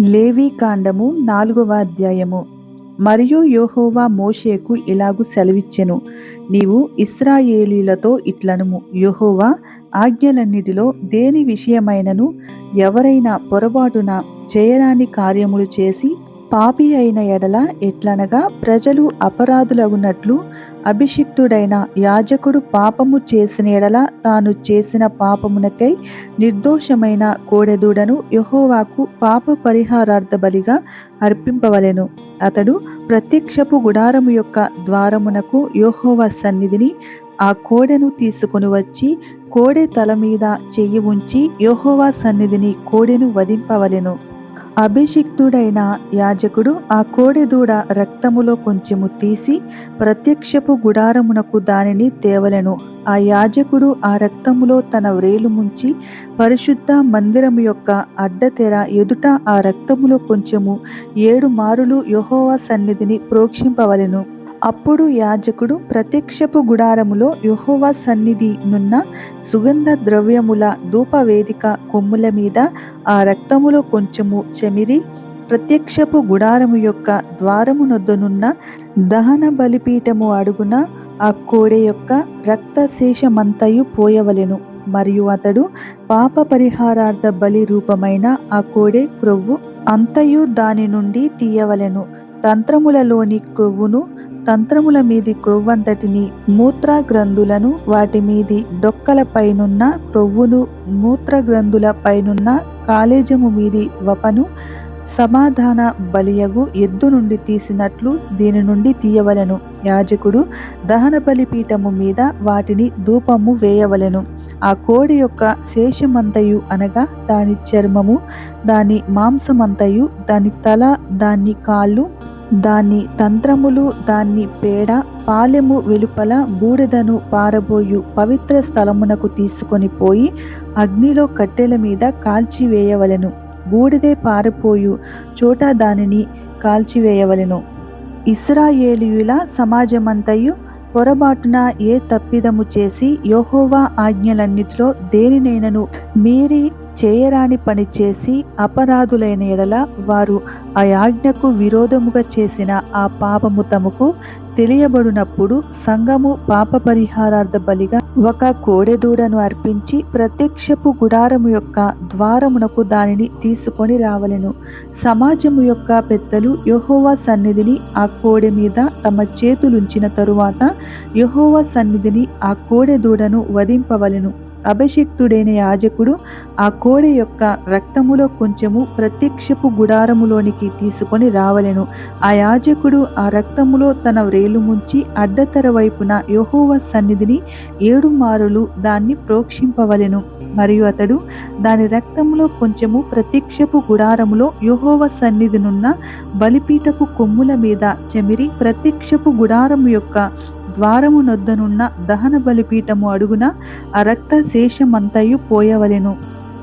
లేవీ కాండము నాలుగవ అధ్యాయము. మరియు యోహోవా మోషేకు ఇలాగు సెలవిచ్చెను. నీవు ఇస్రాయేలీలతో ఇట్లనుము. యోహోవా ఆజ్ఞలన్నిటిలో దేని విషయమైనను ఎవరైనా పొరపాటున చేయరాని కార్యములు చేసి పాపి అయిన ఎడల ఎట్లనగా ప్రజలు అపరాధులగునట్లు అభిషిక్తుడైన యాజకుడు పాపము చేసిన ఎడల తాను చేసిన పాపమునకై నిర్దోషమైన కోడెదూడను యహోవాకు పాప పరిహారార్థ బలిగా అర్పింపవలెను. అతడు ప్రత్యక్షపు గుడారము యొక్క ద్వారమునకు యోహోవా సన్నిధిని ఆ కోడెను తీసుకొని వచ్చి కోడె తల మీద చెయ్యి ఉంచి యోహోవా సన్నిధిని కోడెను వధింపవలెను. అభిషిక్తుడైన యాజకుడు ఆ కోడెదూడ రక్తములో కొంచెము తీసి ప్రత్యక్షపు గుడారమునకు దానిని తేవలెను. ఆ యాజకుడు ఆ రక్తములో తన వ్రేలు ముంచి పరిశుద్ధ మందిరం యొక్క అడ్డతెర ఎదుట ఆ రక్తములో కొంచెము ఏడు మారులు యహోవా సన్నిధిని ప్రోక్షింపవలెను. అప్పుడు యాజకుడు ప్రత్యక్షపు గుడారములో యహోవా సన్నిధి నున్న సుగంధ ద్రవ్యముల ధూపవేదిక కొమ్ముల మీద ఆ రక్తములో కొంచెము చెమిరి ప్రత్యక్షపు గుడారము యొక్క ద్వారము నొద్దనున్న దహన బలిపీఠము అడుగున ఆ కోడె యొక్క రక్తశేషమంతయు పోయవలెను. మరియు అతడు పాప పరిహారార్థ బలి రూపమైన ఆ కోడె క్రొవ్వు అంతయు దాని నుండి తీయవలెను. తంత్రములలోని క్రొవ్వును తంత్రముల మీది క్రొవ్వంతటిని మూత్ర గ్రంథులను వాటి మీది డొక్కల పైనున్న క్రొవ్వును మూత్రగ్రంథుల పైనున్న కాలేజము మీది వపను సమాధాన బలియగు ఎద్దు నుండి తీసినట్లు దీని నుండి తీయవలెను. యాజకుడు దహన బలిపీఠము మీద వాటిని ధూపము వేయవలెను. ఆ కోడి యొక్క శేషమంతయు అనగా దాని చర్మము దాని మాంసమంతయు దాని తల దాని కాళ్ళు దాని తంత్రములు దాన్ని పేడ పాలెము వెలుపల బూడిదను పారబోయు పవిత్ర స్థలమునకు తీసుకొని పోయి అగ్నిలో కట్టెల మీద కాల్చివేయవలెను. బూడిదే పారిపోయు చోట దానిని కాల్చివేయవలెను. ఇస్రాయేలీయుల సమాజమంతయు పొరబాటున ఏ తప్పిదము చేసి యెహోవా ఆజ్ఞలన్నిటిలో దేనినైనను మీరి చేయరాని పని చేసి అపరాధులైన ఎడల వారు ఆ ఆజ్ఞకు విరోధముగా చేసిన ఆ పాపము తమకు తెలియబడినప్పుడు సంఘము పాప పరిహారార్థ బలిగా ఒక కోడెదూడను అర్పించి ప్రత్యక్షపు గుడారము యొక్క ద్వారమునకు దానిని తీసుకొని రావలెను. సమాజము యొక్క పెద్దలు యహోవా సన్నిధిని ఆ కోడె మీద తమ చేతులుంచిన తరువాత యహోవా సన్నిధిని ఆ కోడెదూడను వధింపవలెను. అభిషిక్తుడైన యాజకుడు ఆ కోడె యొక్క రక్తములో కొంచెము ప్రత్యక్షపు గుడారములోనికి తీసుకొని రావలెను. ఆ యాజకుడు ఆ రక్తములో తన వ్రేలు ముంచి అడ్డతెర వైపున యహోవ సన్నిధిని ఏడు మారులు దాన్ని ప్రోక్షింపవలెను. మరియు అతడు దాని రక్తములో కొంచెము ప్రత్యక్షపు గుడారములో యెహోవ సన్నిధినున్న బలిపీఠపు కొమ్ముల మీద చెమిరి ప్రత్యక్షపు గుడారము యొక్క ద్వారము నొద్దనున్న దహన బలిపీఠము అడుగున ఆ రక్త శేషమంతయు పోయవలెను.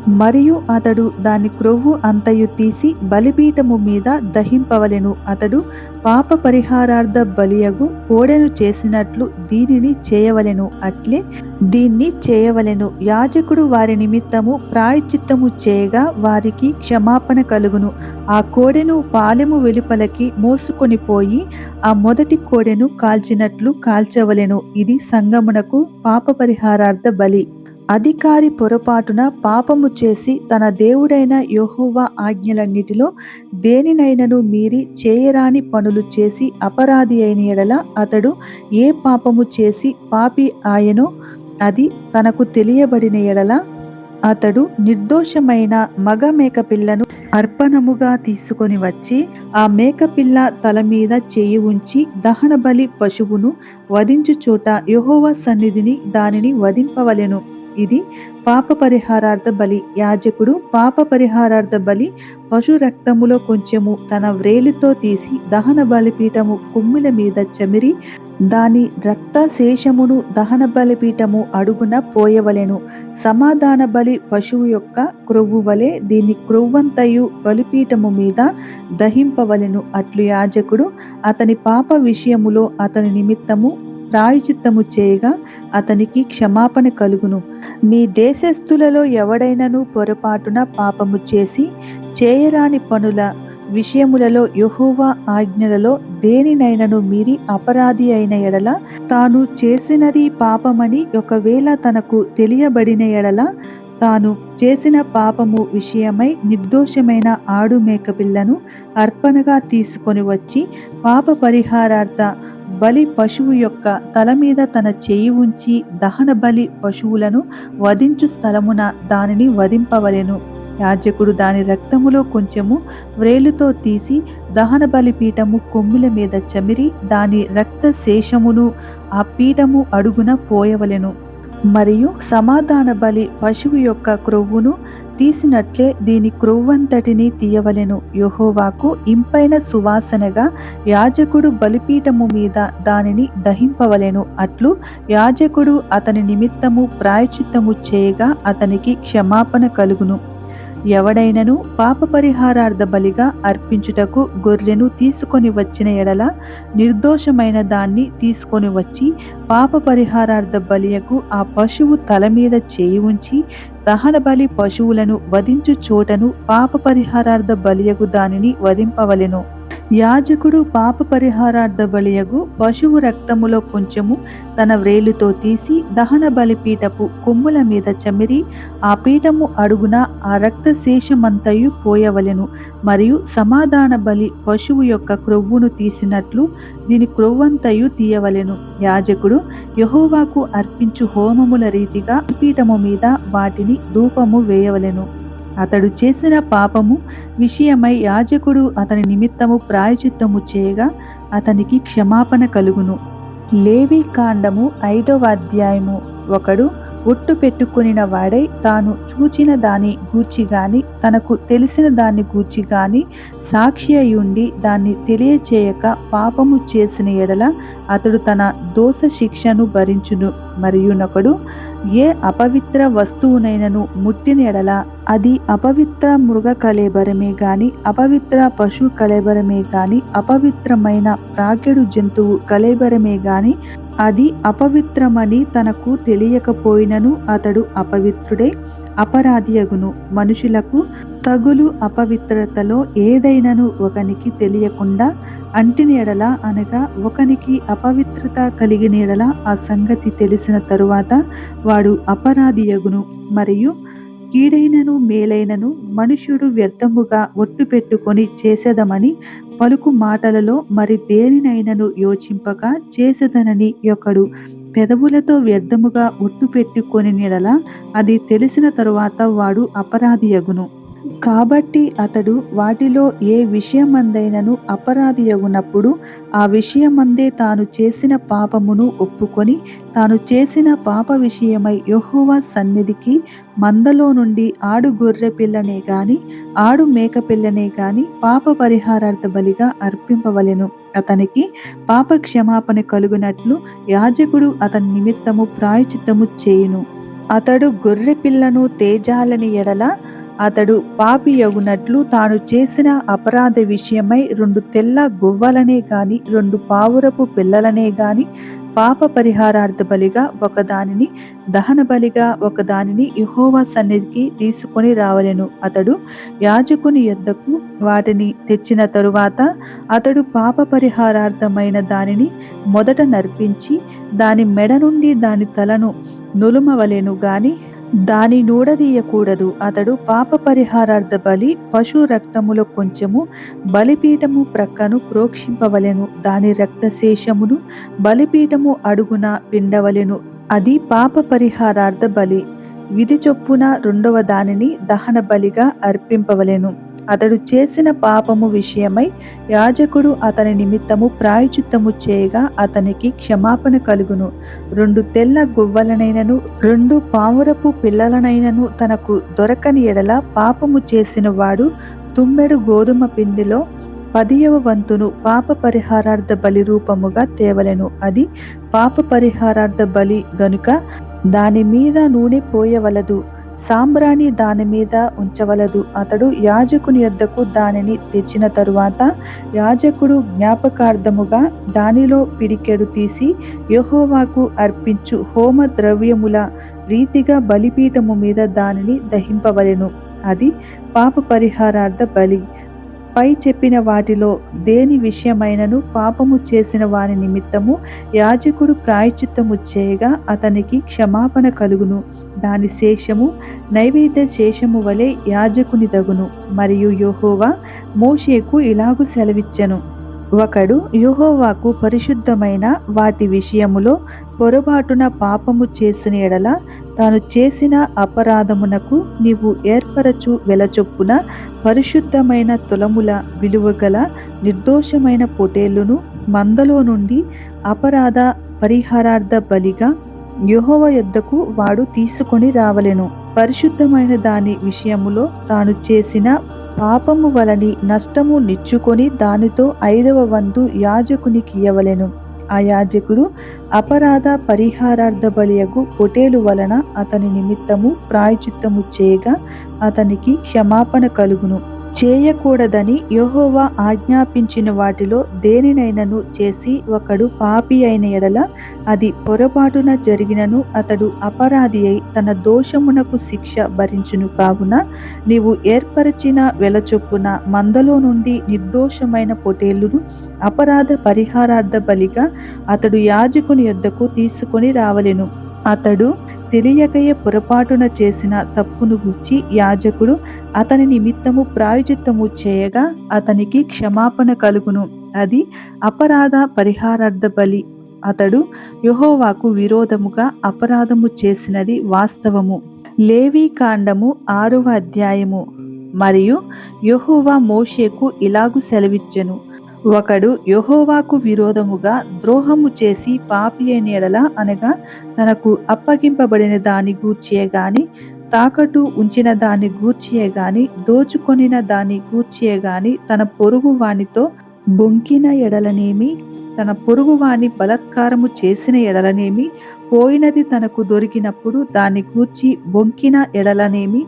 మరియు అతడు దాని క్రొవ్వు అంతయు తీసి బలిపీఠము మీద దహింపవలెను. అతడు పాప పరిహారార్థ బలియగు కోడెను చేసినట్లు దీనిని చేయవలెను. అట్లే దీన్ని చేయవలెను. యాజకుడు వారి నిమిత్తము ప్రాయచిత్తము చేయగా వారికి క్షమాపణ కలుగును. ఆ కోడెను పాలెము వెలుపలకి మోసుకొని పోయి ఆ మొదటి కోడెను కాల్చినట్లు కాల్చవలెను. ఇది సంగమునకు పాప పరిహారార్థ బలి. అధికారి పొరపాటున పాపము చేసి తన దేవుడైన యెహోవా ఆజ్ఞలన్నిటిలో దేనినైనను మీరి చేయరాని పనులు చేసి అపరాధి అయిన ఎడల అతడు ఏ పాపము చేసి పాపి ఆయనో అది తనకు తెలియబడిన ఎడల అతడు నిర్దోషమైన మగ మేకపిల్లను అర్పణముగా తీసుకొని వచ్చి ఆ మేకపిల్ల తల మీద చేయి ఉంచి దహన బలి పశువును వధించు చోట సన్నిధిని దానిని వధింపవలెను. ఇది పాప పరిహారార్థ బలి. యాజకుడు పాప పరిహారార్థ బలి పశు రక్తములో కొంచెము తన వ్రేలితో తీసి దహన బలిపీఠము కుమ్మిల మీద చెమిరి దాని రక్త శేషమును దహన బలిపీఠము అడుగున పోయవలెను. సమాధాన బలి పశువు యొక్క క్రొవ్వు వలె దీని క్రొవ్వంతయు బలిపీఠము మీద దహింపవలెను. అట్లు యాజకుడు అతని పాప విషయములో అతని నిమిత్తము ప్రాయచిత్తము చేయగా అతనికి క్షమాపణ కలుగును. మీ దేశస్థులలో ఎవడైనను పొరపాటున పాపము చేసి చేయరాని పనుల విషయములలో యెహోవా ఆజ్ఞలలో దేనినైనను మీరి అపరాధి అయిన ఎడల తాను చేసినది పాపమని ఒకవేళ తనకు తెలియబడిన ఎడల తాను చేసిన పాపము విషయమై నిర్దోషమైన ఆడు మేకపిల్లను అర్పణగా తీసుకొని వచ్చి పాప పరిహారార్థ బలి పశువు యొక్క తల మీద తన చేయి ఉంచి దహన బలి పశువులను వధించు స్థలమున దానిని వధింపవలెను. యాజకుడు దాని రక్తములో కొంచెము వ్రేలుతో తీసి దహన బలి పీఠము కొమ్ముల మీద చమిరి దాని రక్త శేషమును ఆ పీఠము అడుగున పోయవలెను. మరియు సమాధాన బలి పశువు యొక్క క్రొవ్వును తీసినట్లే దీని క్రొవ్వంతటిని తీయవలెను. యహోవాకు ఇంపైన సువాసనగా యాజకుడు బలిపీఠము మీద దానిని దహింపవలెను. అట్లు యాజకుడు అతని నిమిత్తము ప్రాయచిత్తము చేయగా అతనికి క్షమాపణ కలుగును. ఎవడైనను పాప పరిహారార్థ బలిగా అర్పించుటకు గొర్రెను తీసుకొని వచ్చిన ఎడల నిర్దోషమైన దాన్ని తీసుకొని వచ్చి పాప పరిహారార్థ బలియకు ఆ పశువు తల మీద చేయి ఉంచి దహన బలి పశువులను వధించు చోటను పాప పరిహారార్థ బలియగు దానిని వధింపవలెను. యాజకుడు పాప పరిహారార్థ బలియగు పశువు రక్తములో కొంచెము తన వ్రేలుతో తీసి దహన బలి పీఠపు కొమ్ముల మీద చమిరి ఆ పీఠము అడుగున ఆ రక్త శేషమంతయు పోయవలెను. మరియు సమాధాన బలి పశువు యొక్క క్రొవ్వును తీసినట్లు దీని క్రొవ్వంతయు తీయవలెను. యాజకుడు యహోవాకు అర్పించు హోమముల రీతిగా పీఠము మీద వాటిని ధూపము వేయవలెను. అతడు చేసిన పాపము విషయమై యాజకుడు అతని నిమిత్తము ప్రాయచిత్తము చేయగా అతనికి క్షమాపణ కలుగును. లేవి కాండము ఐదవ అధ్యాయము. ఒకడు ఒట్టు పెట్టుకునిన వాడై తాను చూచిన దాని గూర్చి గాని తనకు తెలిసిన దాన్ని గూర్చి గాని సాక్షి అయ్యుండి దాన్ని తెలియచేయక పాపము చేసిన ఎడల అతడు తన దోష శిక్షను భరించును. మరియు నొకడు ఏ అపవిత్ర వస్తువునైనను ముట్టిన ఎడల అది అపవిత్ర మృగ కలేబరమే గాని అపవిత్ర పశు కలేబరమే గాని అపవిత్రమైన ప్రాకెడు జంతువు కలేబరమే గాని అది అపవిత్రమని తనకు తెలియకపోయినను అతడు అపవిత్రుడే అపరాధియగును. మనుషులకు తగులు అపవిత్రతలో ఏదైనను ఒకనికి తెలియకుండా అంటిన ఎడల అనగా ఒకనికి అపవిత్రత కలిగిన ఎడల ఆ సంగతి తెలిసిన తరువాత వాడు అపరాధియగును. మరియు కీడైనను మేలైనను మనుష్యుడు వ్యర్థముగా ఒట్టు పెట్టుకొని చేసేదమని పలుకు మాటలలో మరి దేనినైనను యోచింపక చేసేదనని ఒకడు పెదవులతో వ్యర్థముగా ఒట్టు పెట్టుకొని నిడల అది తెలిసిన తరువాత వాడు అపరాధియగును. కాబట్టి అతడు వాటిలో ఏ విషయమందైనను అపరాధియగునప్పుడు ఆ విషయమందే తాను చేసిన పాపమును ఒప్పుకొని తాను చేసిన పాప విషయమై యహోవా సన్నిధికి మందలో నుండి ఆడు గొర్రె పిల్లనే గాని ఆడు మేక పిల్లనే గాని పాప పరిహారార్థ బలిగా అర్పింపవలెను. అతనికి పాప క్షమాపణ కలుగునట్లు యాజకుడు అతని నిమిత్తము ప్రాయచిత్తము చేయును. అతడు గొర్రె పిల్లను తేజాలని ఎడల అతడు పాపియగునట్లు తాను చేసిన అపరాధ విషయమై రెండు తెల్ల గువ్వలనే గాని రెండు పావురపు పిల్లలనే గాని పాప పరిహారార్థ బలిగా ఒకదానిని దహన బలిగా ఒకదానిని యెహోవా సన్నిధికి తీసుకొని రావలెను. అతడు యాజకుని యొద్దకు వాటిని తెచ్చిన తరువాత అతడు పాప పరిహారార్థమైన దానిని మొదట నర్పించి దాని మెడ నుండి దాని తలను నులుమవలెను గాని దాని నూడదీయకూడదు. అతడు పాప పరిహారార్థ బలి పశు రక్తములో కొంచెము బలిపీఠము ప్రక్కను ప్రోక్షింపవలెను. దాని రక్తశేషమును బలిపీఠము అడుగున పిండవలెను అది పాప పరిహారార్థ బలి. విధి చొప్పున రెండవ దానిని దహన బలిగా అర్పింపవలెను. అతడు చేసిన పాపము విషయమై యాజకుడు అతని నిమిత్తము ప్రాయచిత్తము చేయగా అతనికి క్షమాపణ కలుగును. రెండు తెల్ల గువ్వలనైనను రెండు పావురపు పిల్లలనైనను తనకు దొరకని ఎడల పాపము చేసిన వాడు తుమ్మెడు గోధుమ పిండిలో పదియవ వంతును పాప పరిహారార్థ బలి రూపముగా తేవలెను. అది పాప పరిహారార్థ బలి గనుక దాని మీద నూనె పోయవలదు. సాంబ్రాణి దాని మీద ఉంచవలదు. అతడు యాజకుని యొద్దకు దానిని తెచ్చిన తరువాత యాజకుడు జ్ఞాపకార్థముగా దానిలో పిడికెడు తీసి యహోవాకు అర్పించు హోమ ద్రవ్యముల రీతిగా బలిపీఠము మీద దానిని దహింపవలెను. అది పాప పరిహారార్థ బలి. పై చెప్పిన వాటిలో దేని విషయమైనను పాపము చేసిన వారి నిమిత్తము యాజకుడు ప్రాయచిత్తము చేయగా అతనికి క్షమాపణ కలుగును. దాని శేషము నైవేద్య శేషము వలె యాజకుని దగును మరియు యోహోవా మోషేకు ఇలాగు సెలవిచ్చెను. ఒకడు యోహోవాకు పరిశుద్ధమైన వాటి విషయములో పొరపాటున పాపము చేసిన ఎడల తాను చేసిన అపరాధమునకు నీవు ఏర్పరచు వెలచొప్పున పరిశుద్ధమైన తులముల విలువగల నిర్దోషమైన పొటేళ్ళును మందలో నుండి అపరాధ పరిహారార్థ బలిగా యహోవ యొద్దకు వాడు తీసుకొని రావలెను. పరిశుద్ధమైన దాని విషయములో తాను చేసిన పాపము వలని నష్టము నిచ్చుకొని దానితో ఐదవ వంతు యాజకునికి ఇయ్యవలెను. ఆ యాజకుడు అపరాధ పరిహారార్థ బలియకు పొటేలు వలన అతని నిమిత్తము ప్రాయచిత్తము చేయగా అతనికి క్షమాపణ కలుగును. చేయకూడదని యహోవా ఆజ్ఞాపించిన వాటిలో దేనినైనను చేసి ఒకడు పాపి అయిన ఎడల అది పొరపాటున జరిగినను అతడు అపరాధి అయి తన దోషమునకు శిక్ష భరించును కావున నీవు ఏర్పరచిన వెలచొప్పున మందలో నుండి నిర్దోషమైన పొటేళ్ళును అపరాధ పరిహారార్థ బలిగా అతడు యాజకుని యొద్దకు తీసుకొని రావలెను. అతడు తెలియకయే పొరపాటున చేసిన తప్పును గుచ్చి యాజకుడు అతని నిమిత్తము ప్రాయచిత్తము చేయగా అతనికి క్షమాపణ కలుగును. అది అపరాధ పరిహారార్థ బలి. అతడు యెహోవాకు విరోధముగా అపరాధము చేసినది వాస్తవము. లేవీ కాండము ఆరవ అధ్యాయము. మరియు యహోవా మోషేకు ఇలాగు సెలవిచ్చెను. ఒకడు యహోవాకు విరోధముగా ద్రోహము చేసి పాపి అయిన ఎడల అనగా తనకు అప్పగింపబడిన దాని గూర్చియే గాని తాకట్టు ఉంచిన దాని గూర్చియే గాని దోచుకొనిన దాని గూర్చియే గాని తన పొరుగు వానితో బొంకిన ఎడలనేమి? తన పొరుగువాని బలత్కారము చేసిన ఎడలనేమి పోయినది తనకు దొరికినప్పుడు దాన్ని గూర్చి బొంకిన ఎడలనేమి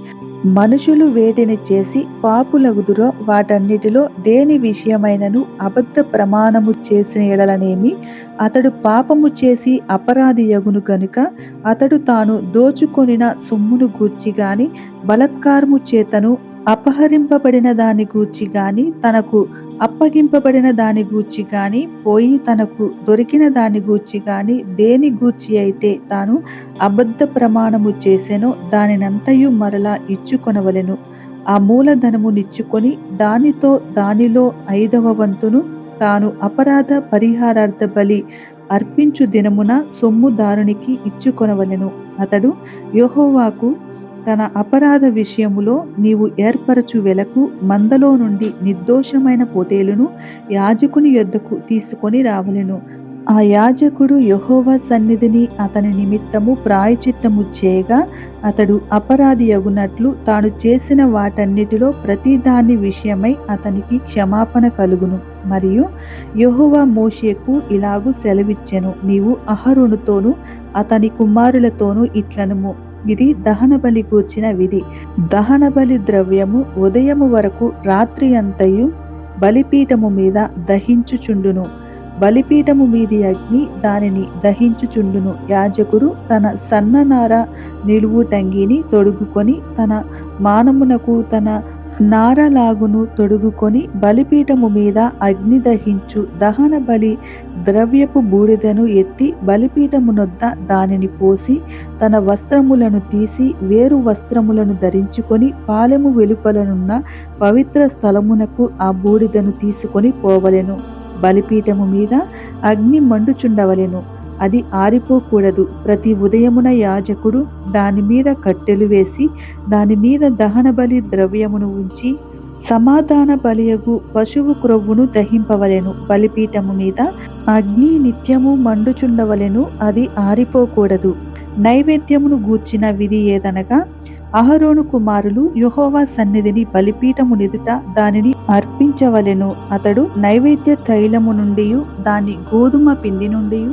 మనుషులు వేటిని చేసి పాపులగుదురో వాటన్నిటిలో దేని విషయమైనను అబద్ధ ప్రమాణము చేసిన ఎడలనేమి అతడు పాపము చేసి అపరాధి యగును గనుక అతడు తాను దోచుకొనిన సొమ్మును గూర్చి గాని బలత్కారము చేతను అపహరింపబడిన దాని గూర్చి గాని తనకు అప్పగింపబడిన దాని గూర్చి గాని పోయి తనకు దొరికిన దాని గూర్చి గాని దేని గూర్చి అయితే తాను అబద్ధ ప్రమాణము చేసెనో దానినంతయు మరలా ఇచ్చుకొనవలెను. ఆ మూలధనము నిచ్చుకొని దానితో దానిలో ఐదవ వంతును తాను అపరాధ పరిహారార్థ బలి అర్పించు దినమున సొమ్ము దారునికి ఇచ్చుకొనవలెను. అతడు యోహోవాకు తన అపరాధ విషయములో నీవు ఏర్పరచు వెలకు మందలో నుండి నిర్దోషమైన పొటేలును యాజకుని యొద్దకు తీసుకొని రావలెను. ఆ యాజకుడు యహోవ సన్నిధిని అతని నిమిత్తము ప్రాయచిత్తము చేయగా అతడు అపరాధి అగునట్లు తాను చేసిన వాటన్నిటిలో ప్రతిదాని విషయమై అతనికి క్షమాపణ కలుగును. మరియు యహోవ మోషేకు ఇలాగు సెలవిచ్చెను. నీవు అహరునుతోనూ అతని కుమారులతోనూ ఇట్లనుము. ఇది దహన బలి కూర్చిన విధి. దహన బలి ద్రవ్యము ఉదయము వరకు రాత్రి అంతయు బలిపీఠము మీద దహించుచుండును. బలిపీఠము మీది అగ్ని దానిని దహించుచుండును. యాజకుడు తన సన్ననార నిలువు టంగిని తొడుగుకొని తన మానమునకు తన నారలాగును తొడుగుకొని బలిపీఠము మీద అగ్ని దహించు దహన బలి ద్రవ్యపు బూడిదను ఎత్తి బలిపీఠమునొద్ద దానిని పోసి తన వస్త్రములను తీసి వేరు వస్త్రములను ధరించుకొని పాలెము వెలుపలనున్న పవిత్ర స్థలమునకు ఆ బూడిదను తీసుకొని పోవలెను. బలిపీఠము మీద అగ్ని మండుచుండవలెను. అది ఆరిపోకూడదు. ప్రతి ఉదయమున యాజకుడు దాని మీద కట్టెలు వేసి దాని మీద దహన బలి ద్రవ్యమును ఉంచి సమాధాన బలియగు పశువు క్రొవ్వును దహింపవలెను. బలిపీఠము మీద అగ్ని నిత్యము మండుచుండవలెను. అది ఆరిపోకూడదు. నైవేద్యమును గూర్చిన విధి ఏదనగా అహరోను కుమారులు యెహోవా సన్నిధిని బలిపీఠము నిదుట దానిని అర్పించవలెను. అతడు నైవేద్య తైలము నుండి దాని గోధుమ పిండి నుండి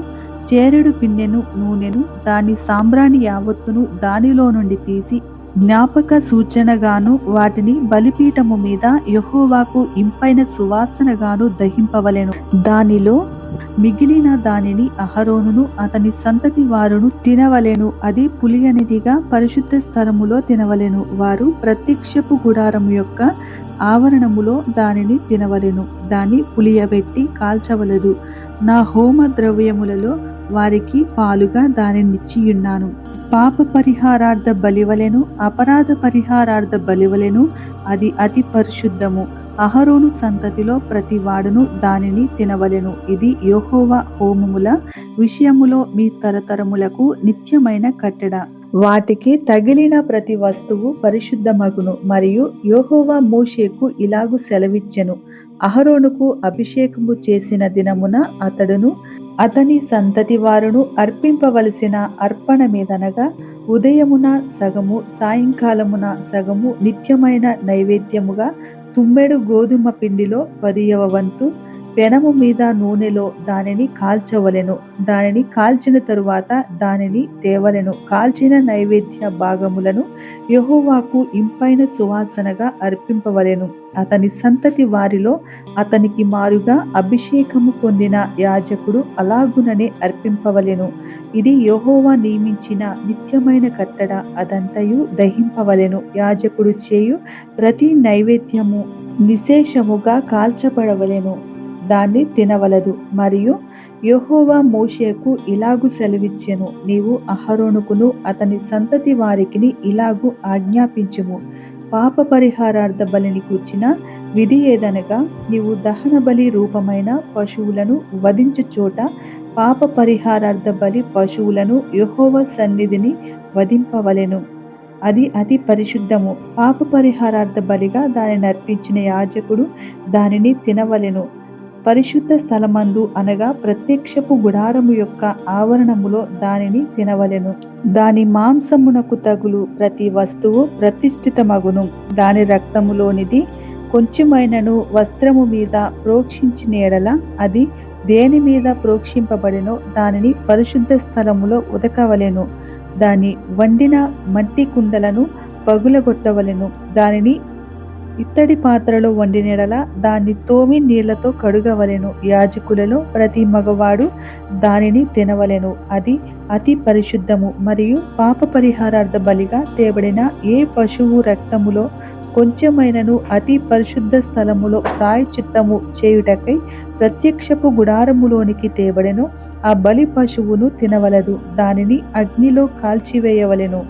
చేరుడు పిండెను నూనెను దాని సాంబ్రాణి యావత్తును దానిలో నుండి తీసి జ్ఞాపక సూచనగాను వాటిని బలిపీఠము మీద యెహోవాకు ఇంపైన సువాసనగాను దహింపవలెను. దానిలో మిగిలిన దానిని అహరోనును అతని సంతతి వారును తినవలెను. అది పులియనిదిగా పరిశుద్ధ స్థలములో తినవలెను. వారు ప్రత్యక్షపు గుడారం యొక్క ఆవరణములో దానిని తినవలెను. దాన్ని పులియబెట్టి కాల్చవలదు. నా హోమ ద్రవ్యములలో వారికి పాలుగా దానినిచ్చియున్నాను. పాప పరిహారార్థ బలివలెను అపరాధ పరిహారార్థ బలివలెను అది అతి పరిశుద్ధము. అహరోను సంతతిలో ప్రతి వాడును దానిని తినవలెను. ఇది యోహోవ హోమముల విషయములో మీ తరతరములకు నిత్యమైన కట్టడ. వాటికి తగిలిన ప్రతి వస్తువు పరిశుద్ధమగును మరియు యోహోవా మోషేకు ఇలాగు సెలవిచ్చెను. అహరోనుకు అభిషేకము చేసిన దినమున అతడును అతని సంతతి వారును అర్పింపవలసిన అర్పణ మీదనగా ఉదయమున సగము సాయంకాలమున సగము నిత్యమైన నైవేద్యముగా తుమ్మెడు గోధుమ పిండిలో పదియవ వంతు పెనము మీద నూనెలో దానిని కాల్చవలెను. దానిని కాల్చిన తరువాత దానిని తేవలెను. కాల్చిన నైవేద్య భాగములను యహోవాకు ఇంపైన సువాసనగా అర్పింపవలెను. అతని సంతతి వారిలో అతనికి మారుగా అభిషేకము పొందిన యాజకుడు అలాగుననే అర్పింపవలెను. ఇది యెహోవా నియమించిన నిత్యమైన కట్టడ అదంతయు దహింపవలెను. యాజకుడు చేయు ప్రతి నైవేద్యము నిశేషముగా కాల్చబడవలెను. దాన్ని తినవలదు. మరియు యహోవా మోషేకు ఇలాగు సెలవిచ్చెను. నీవు అహరోనుకును అతని సంతతి వారికిని ఇలాగు ఆజ్ఞాపించుము. పాప పరిహారార్థ బలిని కూర్చిన విధి ఏదనగా నీవు దహన బలి రూపమైన పశువులను వధించు చోట పాప పరిహారార్థ బలి పశువులను యహోవ సన్నిధిని వధింపవలెను. అది అతి పరిశుద్ధము. పాప పరిహారార్థ బలిగా దానిని అర్పించిన యాజకుడు దానిని తినవలెను. పరిశుద్ధ స్థలమందు అనగా ప్రత్యక్షపు గుడారము యొక్క ఆవరణములో దానిని తినవలెను. దాని మాంసమునకు తగులు ప్రతి వస్తువు ప్రతిష్ఠితమగును. దాని రక్తములోనిది కొంచెమైనను వస్త్రము మీద ప్రోక్షించిన ఎడల అది దేని మీద ప్రోక్షింపబడినో దానిని పరిశుద్ధ స్థలములో ఉదకవలెను. దాని వండిన మట్టి కుండలను పగులగొట్టవలెను. దానిని ఇత్తడి పాత్రలో వండినెడల దాన్ని తోమి నీళ్ళతో కడుగవలెను. యాజకులలో ప్రతి మగవాడు దానిని తినవలెను. అది అతి పరిశుద్ధము మరియు పాప పరిహారార్థ బలిగా తేబడిన ఏ పశువు రక్తములో కొంచెమైనను అతి పరిశుద్ధ స్థలములో ప్రాయచిత్తము చేయుటకై ప్రత్యక్షపు గుడారములోనికి తేబడెను. ఆ బలి పశువును తినవలదు. దానిని అగ్నిలో కాల్చివేయవలెను.